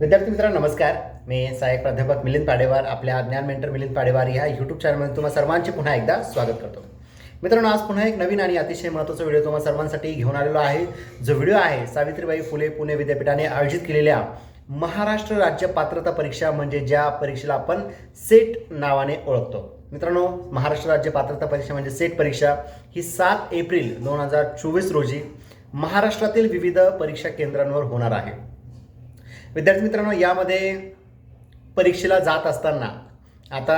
विद्यार्थी मित्रांनो नमस्कार. मी सहाय्यक प्राध्यापक मिलिंद पाडेवार आपल्या ज्ञान मेंटर मिलिंद पाडेवार ह्या यूट्यूब चॅनलमध्ये तुम्हाला सर्वांचे पुन्हा एकदा स्वागत करतो. मित्रांनो आज पुन्हा एक नवीन आणि अतिशय महत्त्वाचा व्हिडिओ तुम्हाला सर्वांसाठी घेऊन आलेलो आहे. जो व्हिडिओ आहे सावित्रीबाई फुले पुणे विद्यापीठाने आयोजित केलेल्या महाराष्ट्र राज्य पात्रता परीक्षा म्हणजे ज्या परीक्षेला आपण सेट नावाने ओळखतो. मित्रांनो महाराष्ट्र राज्य पात्रता परीक्षा म्हणजे सेट परीक्षा ही सात एप्रिल दोन हजार चोवीस रोजी महाराष्ट्रातील विविध परीक्षा केंद्रांवर होणार आहे. विद्यार्थी मित्रांनो यामध्ये परीक्षेला जात असताना आता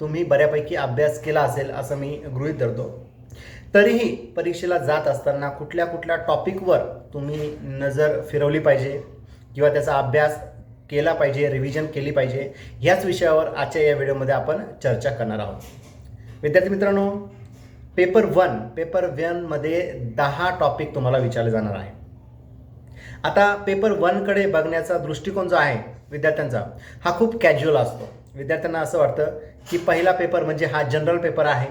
तुम्ही बऱ्यापैकी अभ्यास केला असेल असं मी गृहीत धरतो. तरीही परीक्षेला जात असताना कुठल्या कुठल्या टॉपिकवर तुम्ही नजर फिरवली पाहिजे किंवा त्याचा अभ्यास केला पाहिजे रिव्हिजन केली पाहिजे ह्याच विषयावर आजच्या या व्हिडिओमध्ये आपण चर्चा करणार आहोत. विद्यार्थी मित्रांनो पेपर वन पेपर वनमध्ये दहा टॉपिक तुम्हाला विचारले जाणार आहे. आता पेपर वनकडे बघण्याचा दृष्टिकोन जो आहे विद्यार्थ्यांचा हा खूप कॅज्युअल असतो. विद्यार्थ्यांना असं वाटतं की पहिला पेपर म्हणजे हा जनरल पेपर आहे.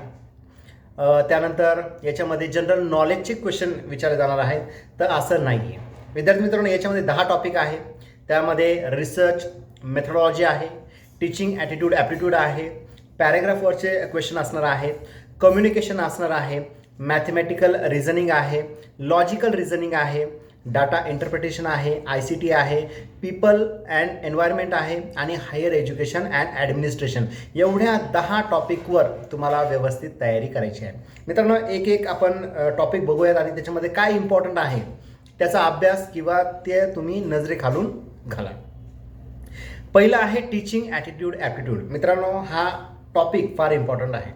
त्यानंतर याच्यामध्ये जनरल नॉलेजचे क्वेश्चन विचारले जाणार आहेत तर असं नाही आहे विद्यार्थी मित्रांनो याच्यामध्ये दहा टॉपिक आहे. त्यामध्ये रिसर्च मेथडॉलॉजी आहे टीचिंग ॲटिट्यूड ॲप्टिट्यूड आहे पॅरेग्राफवरचे क्वेश्चन असणार आहेत कम्युनिकेशन असणार आहे मॅथमॅटिकल रिझनिंग आहे लॉजिकल रिझनिंग आहे डाटा इंटरप्रिटेशन आहे आय सी टी आहे पीपल अँड एन्व्हायरमेंट आहे आणि हायर एज्युकेशन अँड ॲडमिनिस्ट्रेशन एवढ्या दहा टॉपिकवर तुम्हाला व्यवस्थित तयारी करायची आहे. मित्रांनो एक एक आपण टॉपिक बघूयात आणि त्याच्यामध्ये काय इम्पॉर्टंट आहे त्याचा अभ्यास किंवा ते तुम्ही नजरेखालून घाला. पहिलं आहे टीचिंग ॲटिट्यूड ॲप्टिट्यूड मित्रांनो हा टॉपिक फार इम्पॉर्टंट आहे.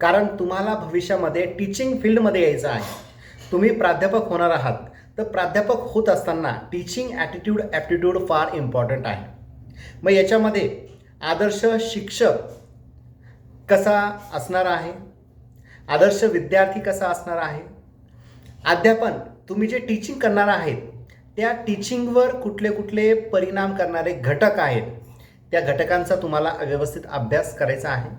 कारण तुम्हाला भविष्यामध्ये टीचिंग फील्डमध्ये यायचं आहे. तुम्ही प्राध्यापक होणार आहात. तर प्राध्यापक होत असताना टीचिंग ॲटिट्यूड ॲप्टिट्यूड फार इम्पॉर्टंट आहे. मग याच्यामध्ये आदर्श शिक्षक कसा असणार आहे? आदर्श विद्यार्थी कसा असणार आहे? अध्यापन तुम्ही जे टीचिंग करणार आहेत त्या टीचिंगवर कुठले कुठले परिणाम करणारे घटक आहेत? त्या घटकांचा तुम्हाला व्यवस्थित अभ्यास करायचा आहे.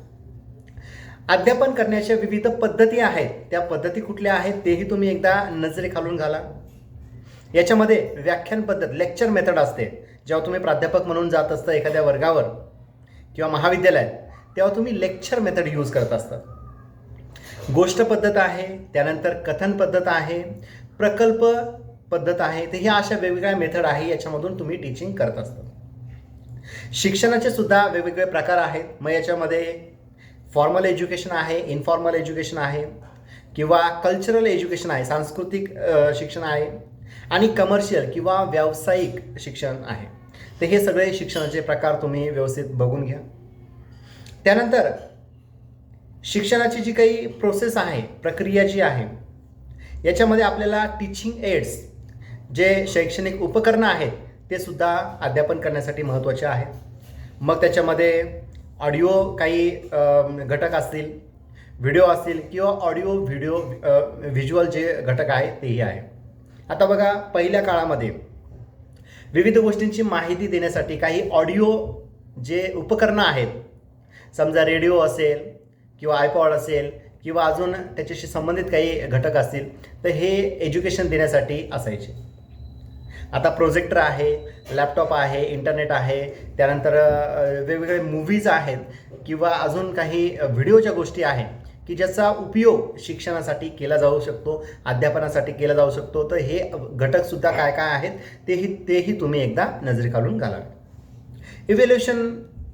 अध्यापन करण्याच्या विविध पद्धती आहेत. त्या पद्धती कुठल्या आहेत तेही तुम्ही एकदा नजरेखालून घाला. याच्यामध्ये व्याख्यान पद्धत लेक्चर मेथड असते. जेव्हा तुम्ही प्राध्यापक म्हणून जात असता एखाद्या वर्गावर किंवा महाविद्यालयात तेव्हा तुम्ही लेक्चर मेथड यूज करत असतात गोष्ट पद्धत आहे त्यानंतर कथन पद्धत आहे प्रकल्प पद्धत आहे तर ह्या अशा वेगवेगळ्या मेथड आहे याच्यामधून तुम्ही टीचिंग करत असतात शिक्षणाचे सुद्धा वेगवेगळे प्रकार आहेत. मग याच्यामध्ये फॉर्मल एज्युकेशन आहे इनफॉर्मल एज्युकेशन आहे किंवा कल्चरल एज्युकेशन आहे सांस्कृतिक शिक्षण आहे. आणि कमर्शियल किंवा व्यावसायिक शिक्षण आहे. तर हे सगळे शिक्षणाचे प्रकार तुम्ही व्यवस्थित बघून घ्या. त्यानंतर शिक्षणाची जी काही प्रोसेस आहे प्रक्रिया जी आहे याच्यामध्ये आपल्याला टीचिंग एड्स जे शैक्षणिक उपकरणं आहेत ते सुद्धा अध्यापन करण्यासाठी महत्त्वाचे आहेत. मग त्याच्यामध्ये ऑडिओ काही घटक असतील व्हिडिओ असतील किंवा ऑडिओ व्हिडिओ व्हिज्युअल जे घटक आहे तेही आहे. आता बघा पहिल्या काळामध्ये विविध गोष्टींची माहिती देण्यासाठी काही ऑडिओ जे उपकरणं आहेत समजा रेडिओ असेल किंवा आयपॉड असेल किंवा अजून त्याच्याशी संबंधित काही घटक असतील तर हे एज्युकेशन देण्यासाठी असायचे. आता प्रोजेक्टर आहे लॅपटॉप आहे इंटरनेट आहे त्यानंतर वेगवेगळे मूव्हीज आहेत किंवा अजून काही व्हिडिओच्या गोष्टी आहेत. की ज्याचा उपयोग शिक्षणासाठी केला जाऊ शकतो अध्यापनासाठी केला जाऊ शकतो तर हे घटकसुद्धा काय काय आहेत तेही तेही तुम्ही एकदा नजरे घालून घालावे. इव्हॅल्युएशन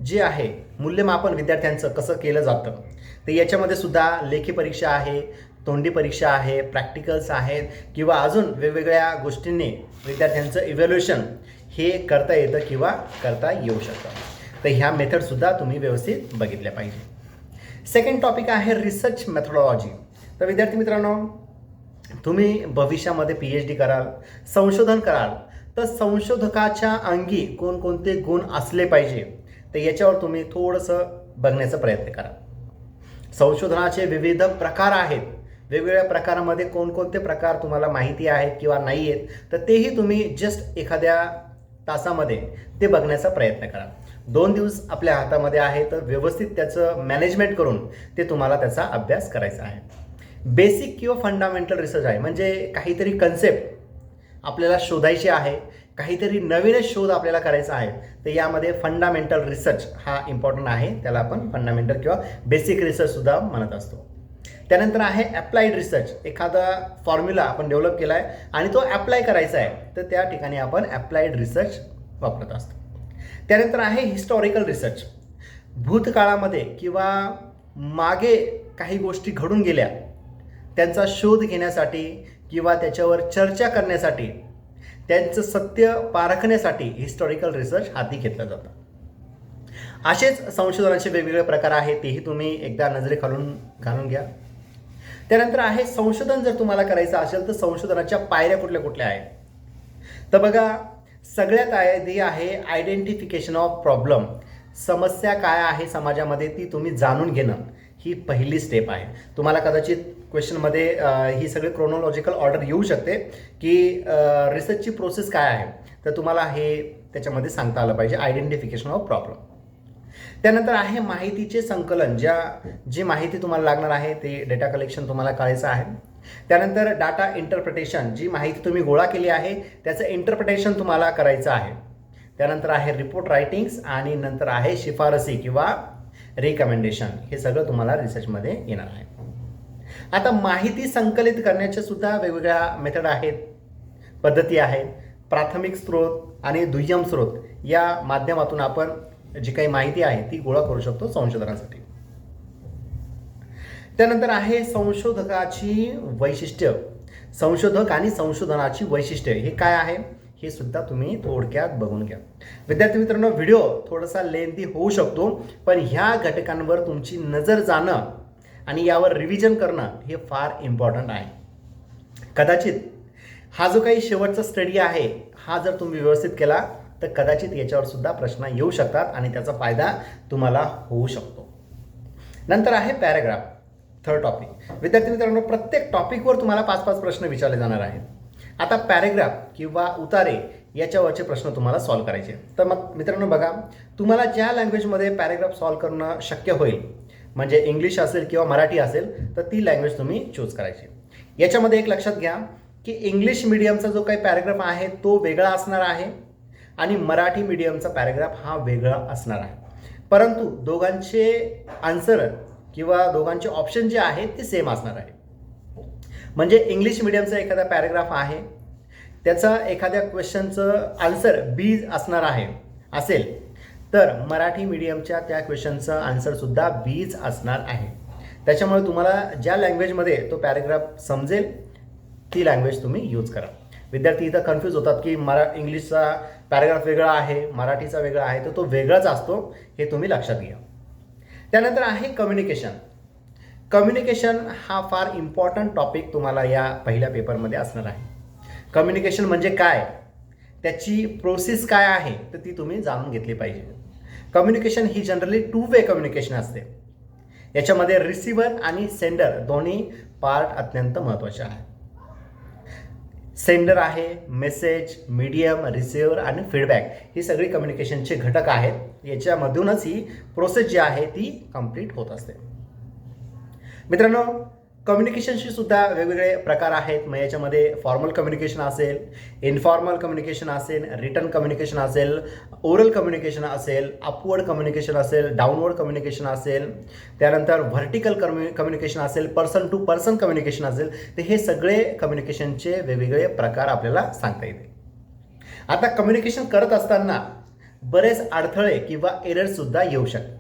जे आहे मूल्यमापन विद्यार्थ्यांचं कसं केलं जातं तर याच्यामध्ये सुद्धा लेखी परीक्षा आहे तोंडी परीक्षा आहे प्रॅक्टिकल्स आहेत किंवा अजून वेगवेगळ्या गोष्टींनी विद्यार्थ्यांचं इव्हॅल्युएशन हे करता येतं किंवा करता येऊ शकतं. तर ह्या मेथडसुद्धा तुम्ही व्यवस्थित बघितल्या पाहिजे. सेकंड टॉपिक आहे रिसर्च मेथडॉलॉजी तर विद्यार्थी मित्रांनो तुम्ही भविष्यामध्ये पी एच डी कराल संशोधन कराल. तर संशोधकाच्या अंगी कोणकोणते गुण असले पाहिजे तर याच्यावर तुम्ही थोडंसं बघण्याचा प्रयत्न करा. संशोधनाचे विविध प्रकार आहेत. वेगवेगळ्या प्रकारामध्ये कोणकोणते प्रकार तुम्हाला माहिती आहेत किंवा नाही आहेत तर तेही तुम्ही जस्ट एखाद्या तासामध्ये ते बघण्याचा प्रयत्न करा. दोन दिवस आपल्या हातामध्ये आहे तर व्यवस्थित त्याचं मॅनेजमेंट करून ते तुम्हाला त्याचा अभ्यास करायचा आहे. बेसिक किंवा फंडामेंटल रिसर्च आहे म्हणजे काहीतरी कन्सेप्ट आपल्याला शोधायची आहे काहीतरी नवीनच शोध आपल्याला करायचा आहे तर यामध्ये फंडामेंटल रिसर्च हा इम्पॉर्टंट आहे त्याला आपण फंडामेंटल किंवा बेसिक रिसर्चसुद्धा म्हणत असतो. त्यानंतर आहे ॲप्लाईड रिसर्च एखादा फॉर्म्युला आपण डेव्हलप केला आहे आणि तो ॲप्लाय करायचा आहे तर त्या ठिकाणी आपण अप्लाइड रिसर्च वापरत असतो. त्यानंतर आहे हिस्टॉरिकल रिसर्च भूतकाळामध्ये किंवा मागे काही गोष्टी घडून गेल्या त्यांचा शोध घेण्यासाठी किंवा त्याच्यावर चर्चा करण्यासाठी त्यांचं सत्य पारखण्यासाठी हिस्टॉरिकल रिसर्च हाती घेतलं जातं. असेच संशोधनाचे वेगवेगळे प्रकार आहेत तेही तुम्ही एकदा नजरेखालून घालून घ्या. त्यानंतर आहे संशोधन जर तुम्हाला करायचं असेल तर संशोधनाच्या पायऱ्या कुठल्या कुठल्या आहेत? तर बघा सगळ्यात आधी आहे आयडेंटिफिकेशन ऑफ प्रॉब्लेम समस्या काय आहे समाजामध्ये ती तुम्ही जाणून घेणं. ही पहिली स्टेप आहे. तुम्हाला कदाचित क्वेश्चनमध्ये ही सगळी क्रोनॉलॉजिकल ऑर्डर येऊ शकते की रिसर्चची प्रोसेस काय आहे. तर तुम्हाला हे त्याच्यामध्ये सांगता आलं पाहिजे आयडेंटिफिकेशन ऑफ प्रॉब्लेम त्यानंतर आहे माहितीचे संकलन ज्या जी माहिती तुम्हाला लागणार आहे ते डेटा कलेक्शन तुम्हाला करायचं आहे. त्यानंतर डाटा इंटरप्रिटेशन जी माहिती तुम्ही गोळा केली आहे त्याचं इंटरप्रिटेशन तुम्हाला करायचं आहे. त्यानंतर आहे रिपोर्ट रायटिंग्स आणि नंतर आहे शिफारसी किंवा रिकमेंडेशन हे सगळं तुम्हाला रिसर्चमध्ये येणार आहे. आता माहिती संकलित करण्याच्या सुद्धा वेगवेगळ्या मेथड आहेत पद्धती आहेत. प्राथमिक स्रोत आणि दुय्यम स्रोत या माध्यमातून आपण जी काही माहिती आहे ती गोळा करू शकतो संशोधनासाठी. त्यानंतर आहे संशोधकाची वैशिष्ट्य. संशोधक आणि संशोधनाची वैशिष्ट्य हे काय आहे? हे सुद्धा तुम्ही थोडक्यात बघून घ्या. विद्यार्थी मित्रांनो व्हिडिओ थोडासा लेंथी होऊ शकतो पण ह्या घटकांवर तुमची नजर जाणं आणि यावर रिव्हिजन करणं हे फार इम्पॉर्टंट आहे. कदाचित हा जो काही शेवटचा स्टडी आहे हा जर तुम्ही व्यवस्थित केला तर कदाचित याच्यावर सुद्धा प्रश्न येऊ शकतात आणि त्याचा फायदा तुम्हाला होऊ शकतो. नंतर आहे पॅराग्राफ थर्ड टॉपिक विद्यार्थी मित्रांनो प्रत्येक टॉपिकवर तुम्हाला पाच पाच प्रश्न विचारले जाणार आहेत. आता पॅरेग्राफ किंवा उतारे याच्यावरचे प्रश्न तुम्हाला सॉल्व करायचे. तर मग मित्रांनो बघा तुम्हाला ज्या लँग्वेजमध्ये पॅरेग्राफ सॉल्व करणं शक्य होईल म्हणजे इंग्लिश असेल किंवा मराठी असेल तर ती लँग्वेज तुम्ही चूज करायची. याच्यामध्ये एक लक्षात घ्या की इंग्लिश मिडियमचा जो काही पॅरेग्राफ आहे तो वेगळा असणार आहे. आणि मराठी मीडियमचा पॅरेग्राफ हा वेगळा असणार आहे. परंतु दोघांचे आन्सर किंवा दोघांचे ऑप्शन जे आहेत ते सेम असणार आहे. म्हणजे इंग्लिश मिडियमचा एखादा पॅरेग्राफ आहे त्याचा एखाद्या क्वेश्चनचं आन्सर बी असणार आहे असेल तर मराठी मीडियमच्या त्या क्वेश्चनचं आन्सरसुद्धा बीच असणार आहे. त्याच्यामुळे तुम्हाला ज्या लँग्वेजमध्ये तो पॅरेग्राफ समजेल ती लँग्वेज तुम्ही यूज करा. विद्यार्थी इथं कन्फ्यूज होतात की मरा इंग्लिशचा पॅरेग्राफ वेगळा आहे मराठीचा वेगळा आहे तर तो वेगळाच असतो हे तुम्ही लक्षात घ्या. त्यानंतर आहे कम्युनिकेशन कम्युनिकेशन हा फार इम्पॉर्टंट टॉपिक तुम्हाला या पहिल्या पेपरमध्ये असणार आहे. कम्युनिकेशन म्हणजे काय? त्याची प्रोसेस काय आहे? तर ती तुम्ही जाणून घेतली पाहिजे. कम्युनिकेशन ही जनरली टू वे कम्युनिकेशन असते. याच्यामध्ये रिसिव्हर आणि सेंडर दोन्ही पार्ट अत्यंत महत्त्वाचे आहे सेंडर आहे मेसेज मीडियम रिसिव्हर आणि फीडबॅक ही सगळी कम्युनिकेशनचे घटक आहेत. याच्यामधूनच ही प्रोसेस जी आहे ती कंप्लीट होत असते. मित्रांनो कम्युनिकेशनशी सुद्धा वेगवेगळे प्रकार आहेत. मग याच्यामध्ये फॉर्मल कम्युनिकेशन असेल इनफॉर्मल कम्युनिकेशन असेल रिटर्न कम्युनिकेशन असेल ओरल कम्युनिकेशन असेल अपवर्ड कम्युनिकेशन असेल डाऊनवर्ड कम्युनिकेशन असेल त्यानंतर व्हर्टिकल कम्यु कम्युनिकेशन असेल पर्सन टू पर्सन कम्युनिकेशन असेल तर हे सगळे कम्युनिकेशनचे वेगवेगळे प्रकार आपल्याला सांगता येतील. आता कम्युनिकेशन करत असताना बरेच अडथळे किंवा एरर्ससुद्धा येऊ शकतात.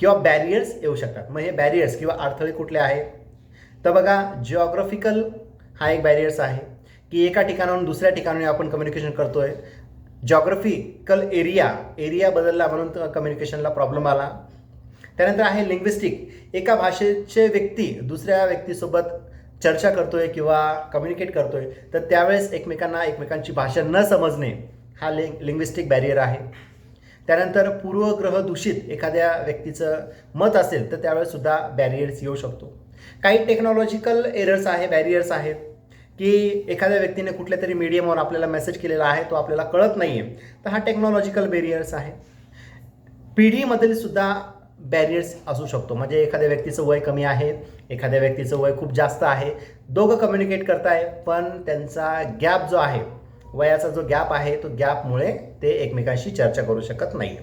किंवा बॅरियर्स येऊ शकतात. मग हे बॅरियर्स किंवा अडथळे कुठले आहेत? तर बघा जिओग्राफिकल हा एक बॅरियर्स आहे की एका ठिकाणाहून दुसऱ्या ठिकाणी आपण कम्युनिकेशन करतोय. जॉग्रफिकल एरिया एरिया बदलला म्हणून कम्युनिकेशनला प्रॉब्लेम आला. त्यानंतर आहे लिंग्विस्टिक एका भाषेचे व्यक्ती दुसऱ्या व्यक्तीसोबत चर्चा करतोय किंवा कम्युनिकेट करतोय तर त्यावेळेस एकमेकांना एकमेकांची भाषा न समजणे हा लिंग लिंग्विस्टिक बॅरियर आहे. त्यानंतर पूर्वग्रह दूषित एखाद्या व्यक्तीचं मत असेल तर त्यावेळेस सुद्धा बॅरियर्स येऊ शकतो. काही टेक्नॉलॉजिकल एरर्स आहे बॅरियर्स आहेत की एखाद्या व्यक्तीने कुठल्या तरी मीडियमवर आपल्याला मेसेज केलेला आहे तो आपल्याला कळत नाही आहे तर हा टेक्नॉलॉजिकल बॅरियर्स आहे. पिढीमधील सुद्धा बॅरियर्स असू शकतो. म्हणजे एखाद्या व्यक्तीचं वय कमी आहे एखाद्या व्यक्तीचं वय खूप जास्त आहे दोघं कम्युनिकेट करताय पण त्यांचा गॅप जो आहे वयाचा जो गॅप आहे तो गॅपमुळे ते एकमेकांशी चर्चा करू शकत नाही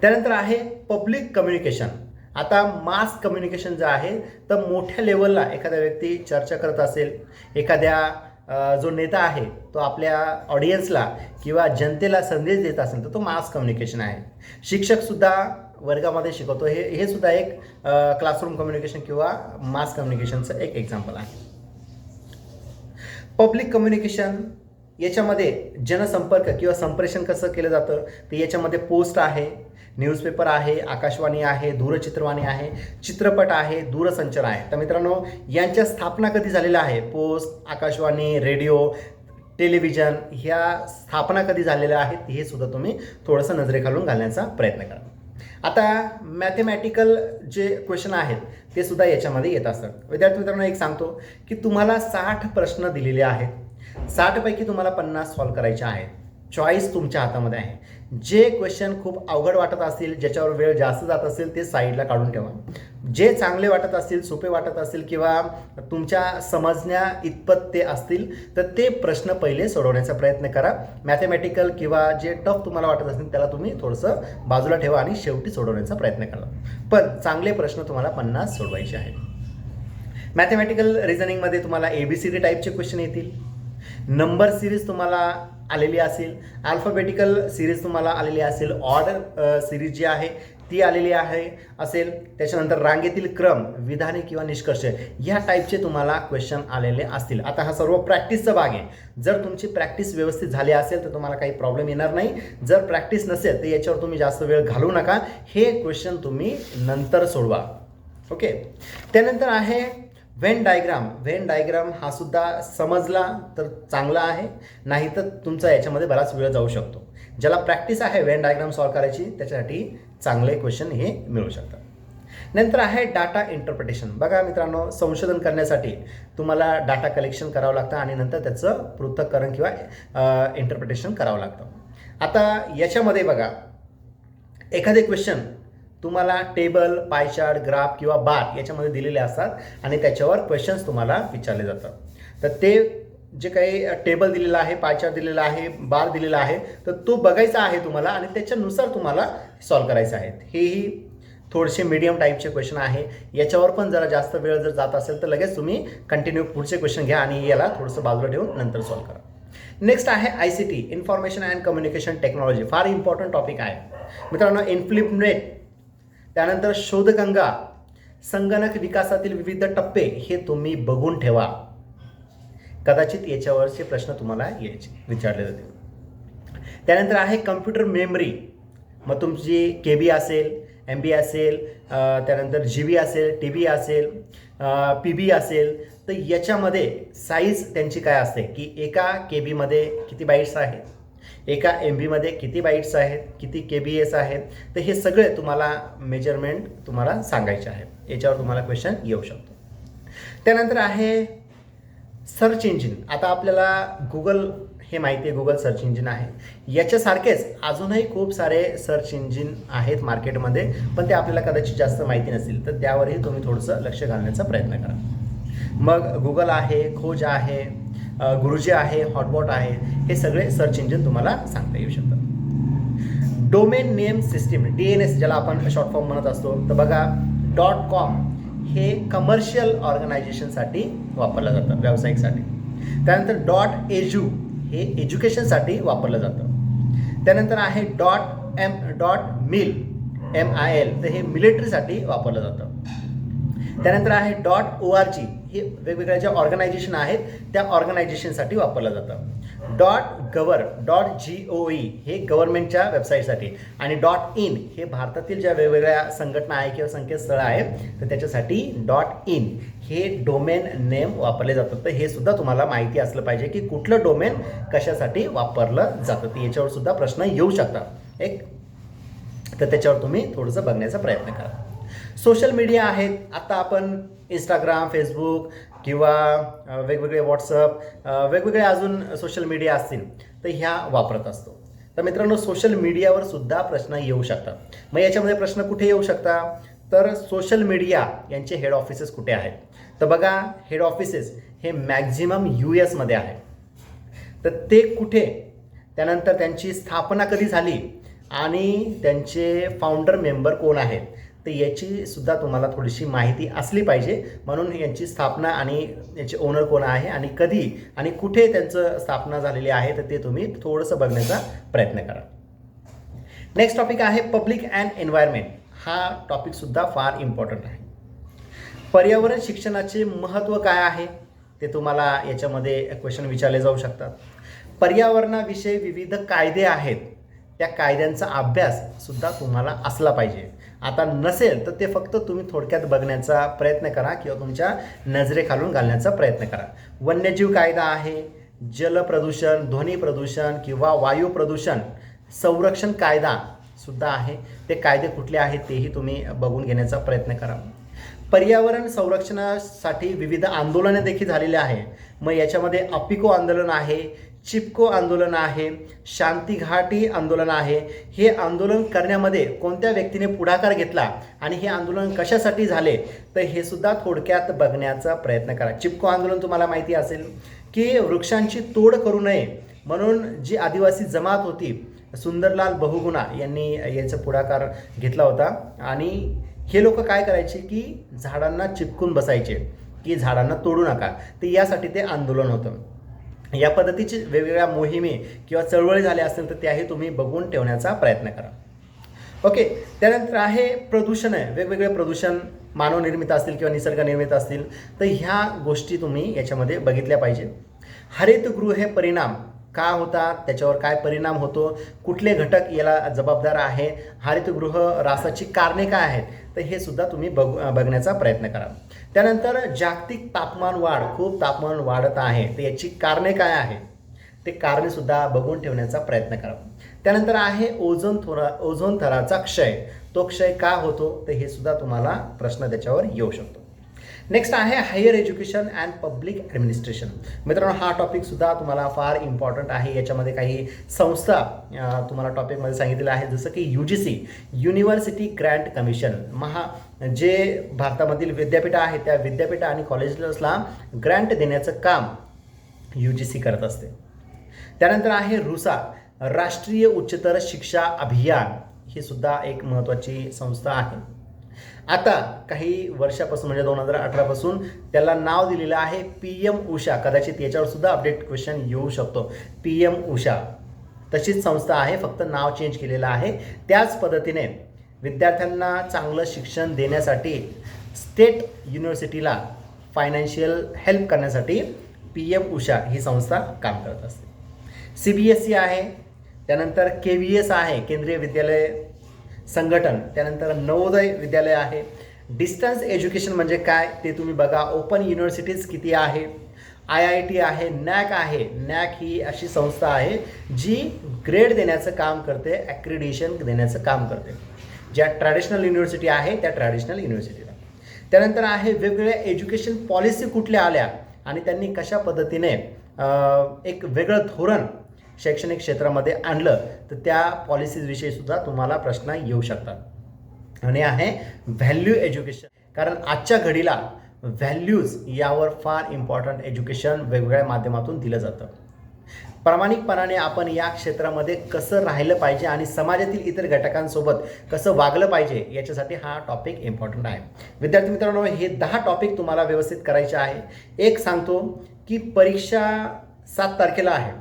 त्यानंतर आहे पब्लिक कम्युनिकेशन आता मास कम्युनिकेशन जे आहे तर मोठ्या लेवलला एखाद्या व्यक्ती चर्चा करत असेल एखाद्या जो नेता आहे तो आपल्या ऑडियन्सला किंवा जनतेला संदेश देत असेल तर तो मास कम्युनिकेशन आहे. शिक्षकसुद्धा वर्गामध्ये शिकवतो. हे हे सुद्धा एक क्लासरूम कम्युनिकेशन किंवा मास कम्युनिकेशनचं एक एक्झाम्पल आहे. पब्लिक कम्युनिकेशन याच्यामध्ये जनसंपर्क किंवा संप्रेषण कसं केलं जातं तर याच्यामध्ये पोस्ट आहे. न्यूजपेपर आहे आकाशवाणी आहे दूरचित्रवाणी आहे चित्रपट आहे दूरसंचार आहे. तर मित्रांनो यांच्या स्थापना कधी झालेल्या आहे? पोस्ट आकाशवाणी रेडिओ टेलिव्हिजन ह्या स्थापना कधी झालेल्या आहेत? हे सुद्धा तुम्ही थोडंसं नजरेखालून घालण्याचा प्रयत्न करा. आता मॅथमॅटिकल जे क्वेश्चन आहेत ते सुद्धा याच्यामध्ये येत असतात. विद्यार्थी मित्रांनो एक सांगतो की तुम्हाला साठ प्रश्न दिलेले आहेत. साठपैकी तुम्हाला पन्नास सॉल्व करायचे आहेत. चॉईस तुमच्या हातामध्ये आहे. जे क्वेश्चन खूप अवघड वाटत असतील ज्याच्यावर वेळ जास्त जात असेल ते साईडला काढून ठेवा. जे चांगले वाटत असतील सोपे वाटत असतील किंवा तुमच्या समजण्या इतपत ते असतील तर ते प्रश्न पहिले सोडवण्याचा प्रयत्न करा. मॅथमॅटिकल किंवा जे टफ तुम्हाला वाटत असतील त्याला तुम्ही थोडंसं बाजूला ठेवा आणि शेवटी सोडवण्याचा प्रयत्न करा. पण चांगले प्रश्न तुम्हाला पन्नास सोडवायचे आहेत. मॅथमॅटिकल रिझनिंगमध्ये तुम्हाला ए बी सी डी टाईपचे क्वेश्चन येतील. नंबर सिरीज तुम्हाला आलेली असेल. अल्फाबेटिकल सिरीज तुम्हाला आलेली असेल. ऑर्डर सिरीज जी आहे ती आलेली आहे असेल. त्याच्यानंतर रांगेतील क्रम विधाने किंवा निष्कर्ष ह्या टाईपचे तुम्हाला क्वेश्चन आलेले असतील. आता हा सर्व प्रॅक्टिसचा भाग आहे. जर तुमची प्रॅक्टिस व्यवस्थित झाली असेल तर तुम्हाला काही प्रॉब्लेम येणार नाही. जर प्रॅक्टिस नसेल तर याच्यावर तुम्ही जास्त वेळ घालू नका. हे क्वेश्चन तुम्ही नंतर सोडवा. ओके त्यानंतर आहे व्हेन डायग्राम व्हेन डायग्राम हा सुद्धा समजला तर चांगला आहे. नाही तर तुमचा याच्यामध्ये बराच वेळ जाऊ शकतो. ज्याला प्रॅक्टिस आहे वेन डायग्राम सॉल्व करायची त्याच्यासाठी चांगले क्वेश्चन हे मिळू शकतात. नंतर आहे डाटा इंटरप्रिटेशन बघा मित्रांनो संशोधन करण्यासाठी तुम्हाला डाटा कलेक्शन करावं लागतं आणि नंतर त्याचं पृथक्करण किंवा इंटरप्रिटेशन करावं लागतं. आता याच्यामध्ये बघा एखादे क्वेश्चन तुम्हाला टेबल पायचार्ट ग्राफ किंवा बार याच्यामध्ये दिलेले असतात आणि त्याच्यावर क्वेश्चन्स तुम्हाला विचारले जातात. तर ते जे काही टेबल दिलेलं आहे पायचार्ट दिलेला आहे बार दिलेला आहे तर तो बघायचा आहे तुम्हाला आणि त्याच्यानुसार तुम्हाला सॉल्व करायचं आहे. हेही थोडेसे मीडियम टाईपचे क्वेश्चन आहे. याच्यावर पण जरा जास्त वेळ जर जात असेल तर लगेच तुम्ही कंटिन्यू पुढचे क्वेश्चन घ्या आणि याला थोडंसं बाजूला ठेवून नंतर सॉल्व करा. नेक्स्ट आहे I C T information and communication technology फार इम्पॉर्टंट टॉपिक आहे. मित्रांनो इन्फ्लिपनेट त्यानंतर शोधगंगा. संगणक विकासातील विविध टप्पे हे तुम्ही बघून ठेवा. कदाचित याच्यावरचे प्रश्न तुम्हाला यायचे विचारले जातील. त्यानंतर आहे कम्प्युटर मेमरी. मग तुमची के बी असेल एम बी असेल त्यानंतर जी बी असेल टी बी असेल पी बी असेल तर याच्यामध्ये साईज त्यांची काय असते? की एका के बीमध्ये किती बाईट्स आहेत? एका एम बीमध्ये किती बाईट्स आहेत किती के बी एस आहेत तर हे सगळे तुम्हाला मेजरमेंट तुम्हाला सांगायचे आहे याच्यावर तुम्हाला क्वेश्चन येऊ शकतो. त्यानंतर आहे सर्च इंजिन आता आपल्याला गुगल हे माहिती आहे गुगल सर्च इंजिन आहे. याच्यासारखेच अजूनही खूप सारे सर्च इंजिन आहेत मार्केटमध्ये पण ते आपल्याला कदाचित जास्त माहिती नसतील तर त्यावरही तुम्ही थोडंसं लक्ष घालण्याचा प्रयत्न करा. मग गुगल आहे खोज आहे गुरुजी आहे हॉटबॉट आहे हे सगळे सर्च इंजिन तुम्हाला सांगता येऊ शकतात. Domain name system D N S ज्याला आपण शॉर्ट फॉर्म म्हणत असतो. तर बघा डॉट कॉम हे कमर्शियल ऑर्गनायझेशनसाठी वापरलं जातं व्यावसायिकसाठी त्यानंतर डॉट एज्यू हे एज्युकेशनसाठी वापरलं जातं. त्यानंतर आहे dot M dot mil M I L तर हे मिलिटरीसाठी वापरलं जातं. त्यानंतर आहे डॉट ओ आर जी हे वेगवेगळ्या ज्या ऑर्गनायझेशन आहेत त्या ऑर्गनायझेशनसाठी वापरलं जातं. डॉट गवर डॉट जी ओ ई हे गव्हर्नमेंटच्या वेबसाईटसाठी आणि डॉट इन हे भारतातील ज्या वेगवेगळ्या संघटना आहे किंवा संकेतस्थळं आहेत तर त्याच्यासाठी डॉट इन हे डोमेन नेम वापरले जातात. तर हे सुद्धा तुम्हाला माहिती असलं पाहिजे की कुठलं डोमेन कशासाठी वापरलं जातं. तर याच्यावर सुद्धा प्रश्न येऊ शकतात. एक तर त्याच्यावर तुम्ही थोडंसं बघण्याचा प्रयत्न करा. सोशल मीडिया आहेत. आता आपण इंस्टाग्राम फेसबुक किंवा वेगवेगळे व्हॉट्सअप वेगवेगळे अजून सोशल मीडिया असतील तर ह्या वापरत असतो. तर मित्रांनो सोशल मीडियावर सुद्धा प्रश्न येऊ शकतात. मग याच्यामध्ये प्रश्न कुठे येऊ शकतात तर सोशल मीडिया यांचे हेड ऑफिसेस कुठे आहेत? तर बघा हेड ऑफिसेस हे मॅक्झिमम यू एसमध्ये आहे तर ते कुठे? त्यानंतर त्यांची स्थापना कधी झाली? आणि त्यांचे फाउंडर मेंबर कोण आहेत? तर याची सुद्धा तुम्हाला थोडीशी माहिती असली पाहिजे. म्हणून यांची स्थापना आणि याचे ओनर कोण आहे आणि कधी आणि कुठे त्यांचं स्थापना झालेली आहे तर ते तुम्ही थोडंसं बघण्याचा प्रयत्न करा. नेक्स्ट टॉपिक आहे पब्लिक अँड एन्व्हायरमेंट हा टॉपिकसुद्धा फार इम्पॉर्टंट आहे. पर्यावरण शिक्षणाचे महत्त्व काय आहे? ते तुम्हाला याच्यामध्ये क्वेश्चन विचारले जाऊ शकतात. पर्यावरणाविषयी विविध कायदे आहेत. त्या कायद्यांचा अभ्यास सुद्धा तुम्हाला असला पाहिजे. आता नसेल तर ते फक्त तुम्ही थोडक्यात बघण्याचा प्रयत्न करा किंवा तुमच्या नजरेखालून घालण्याचा प्रयत्न करा. वन्यजीव कायदा आहे जल प्रदूषण ध्वनी प्रदूषण किंवा वायू प्रदूषण संरक्षण कायदा सुद्धा आहे. ते कायदे कुठले आहेत तेही तुम्ही बघून घेण्याचा प्रयत्न करा. पर्यावरण संरक्षणासाठी विविध आंदोलने देखील झालेली आहे. मग याच्यामध्ये अपिको आंदोलन आहे चिपको आंदोलन आहे शांतीघाटी आंदोलन आहे. हे आंदोलन करण्यामध्ये कोणत्या व्यक्तीने पुढाकार घेतला आणि हे आंदोलन कशासाठी झाले तर हे सुद्धा थोडक्यात बघण्याचा प्रयत्न करा. चिपको आंदोलन तुम्हाला माहिती असेल की वृक्षांची तोड करू नये म्हणून जी आदिवासी जमात होती सुंदरलाल बहुगुणा यांनी याचा पुढाकार घेतला होता. आणि हे लोक काय करायचे की झाडांना चिपकून बसायचे की झाडांना तोडू नका. तर यासाठी ते आंदोलन होतं. या पद्धतीची वेगवेगळ्या मोहिमे किंवा चळवळी झाल्या असतील तर त्याही तुम्ही बघून ठेवण्याचा प्रयत्न करा. ओके त्यानंतर आहे प्रदूषण आहे. वेगवेगळे प्रदूषण मानवनिर्मित असतील किंवा निसर्गनिर्मित असतील तर ह्या गोष्टी तुम्ही याच्यामध्ये बघितल्या पाहिजे. हरितगृह हे परिणाम का होतात? त्याच्यावर काय परिणाम होतो? कुठले घटक याला जबाबदार आहे? हरितगृह रासाची कारणे काय आहेत? तर हे सुद्धा तुम्ही बघ बघण्याचा प्रयत्न करा. त्यानंतर जागतिक तापमान वाढ खूप तापमान वाढत आहे. तर याची कारणे काय आहे ते कारणेसुद्धा बघून ठेवण्याचा प्रयत्न करा. त्यानंतर आहे ओझोन थोरा ओझोन थराचा क्षय. तो क्षय का होतो? तर हे सुद्धा तुम्हाला प्रश्न त्याच्यावर येऊ शकतो. नेक्स्ट आहे higher education and public administration मित्रांनो हा टॉपिकसुद्धा तुम्हाला फार इम्पॉर्टंट आहे. याच्यामध्ये काही संस्था तुम्हाला टॉपिकमध्ये सांगितलेलं आहे. जसं की U G C university grant commission महा जे भारतामधील विद्यापीठं आहेत त्या विद्यापीठ आणि कॉलेजेसला ग्रँट देण्याचं काम यू जी सी करत असते. त्यानंतर आहे रुसा राष्ट्रीय उच्चतर शिक्षा अभियान. ही सुद्धा एक महत्त्वाची संस्था आहे. आता काही वर्षापासून म्हणजे दोन हजार अठरापासून त्याला नाव दिलेलं आहे पी एम उषा. कदाचित याच्यावर सुद्धा अपडेट क्वेश्चन येऊ शकतो. P M Usha. तशीच संस्था आहे फक्त नाव चेंज केलेलं आहे. त्याच पद्धतीने विद्यार्थ्यांना चांगलं शिक्षण देण्यासाठी स्टेट युनिव्हर्सिटीला फायनान्शियल हेल्प करण्यासाठी पी एम उषा ही संस्था काम करत असते. सी बी एस सी आहे त्यानंतर के व्ही एस आहे केंद्रीय विद्यालय संघटन त्यानंतर नवोदय विद्यालय आहे. डिस्टन्स एज्युकेशन म्हणजे काय ते तुम्ही बघा. ओपन युनिव्हर्सिटीज किती आहे? आय आय टी आहे नॅक आहे. नॅक ही अशी संस्था आहे जी ग्रेड देण्याचं काम करते ॲक्रिडिशन देण्याचं काम करते. ज्या ट्रॅडिशनल युनिव्हर्सिटी आहे त्या ट्रॅडिशनल युनिव्हर्सिटीला त्यानंतर आहे वेगवेगळ्या एज्युकेशन पॉलिसी कुठल्या आल्या आणि त्यांनी कशा पद्धतीने एक वेगळं धोरण शैक्षणिक क्षेत्रामध्ये आणलं तर त्या पॉलिसीजविषयी सुद्धा तुम्हाला प्रश्न येऊ शकतात. आणि आहे व्हॅल्यू एज्युकेशन कारण आजच्या घडीला व्हॅल्यूज यावर फार इम्पॉर्टंट एज्युकेशन वेगवेगळ्या माध्यमातून दिलं जातं. प्रामाणिकपणाने आपण या क्षेत्रामध्ये कसं राहिलं पाहिजे आणि समाजातील इतर घटकांसोबत कसं वागलं पाहिजे याच्यासाठी हा टॉपिक इम्पॉर्टंट आहे. विद्यार्थी मित्रांनो हे दहा टॉपिक तुम्हाला व्यवस्थित करायचे आहे. एक सांगतो की परीक्षा सात तारखेला आहे.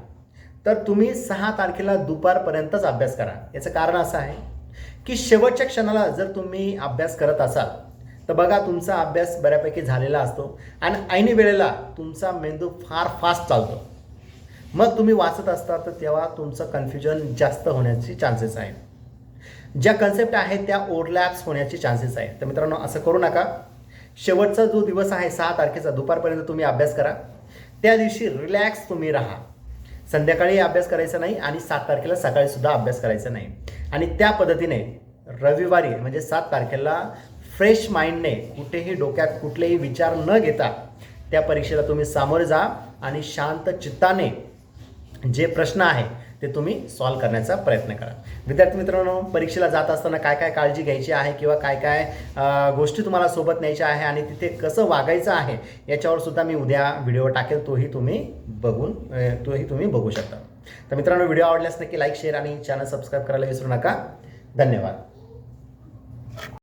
तर तुम्ही सहा तारखेला दुपारपर्यंतच अभ्यास करा. याचं कारण असं आहे की शेवटच्या क्षणाला जर तुम्ही अभ्यास करत असाल तर बघा तुमचा अभ्यास बऱ्यापैकी झालेला असतो आणि ऐन वेळेला तुमचा मेंदू फार फास्ट चालतो. मग तुम्ही वाचत असता तर तेव्हा तुमचं कन्फ्युजन जास्त होण्याची चान्सेस आहेत ज्या कन्सेप्ट आहेत त्या ओव्हरलॅप्स होण्याचे चान्सेस आहेत तर मित्रांनो असं करू नका. शेवटचा जो दिवस आहे सहा तारखेचा दुपारपर्यंत तुम्ही अभ्यास करा. त्या दिवशी रिलॅक्स तुम्ही राहा. संध्याकाळी अभ्यास करायचा नाही आणि सात तारखेला सकाळी सुद्धा अभ्यास करायचा नाही. आणि त्या पद्धतीने रविवारी म्हणजे सात तारखेला फ्रेश माइंडने कुठेही डोक्यात कुठलेही विचार न घेता त्या परीक्षेला तुम्ही सामोरे जा आणि शांत चित्ताने जे प्रश्न आहे ते तुम्ही सॉल्व्ह करण्याचा प्रयत्न करा. विद्यार्थी मित्रांनो परीक्षेला जात असताना काय काय काळजी घ्यायची आहे किंवा काय काय गोष्टी तुम्हाला सोबत न्यायच्या आहे आणि तिथे कसं वागायचं आहे याच्यावर सुद्धा मी उद्या व्हिडिओ टाकेल तोही तुम्ही बघून तोही तुम्ही बघू शकता. तर मित्रांनो व्हिडिओ आवडल्यास नक्की लाईक शेअर आणि चॅनल सबस्क्राईब करायला विसरू नका. धन्यवाद.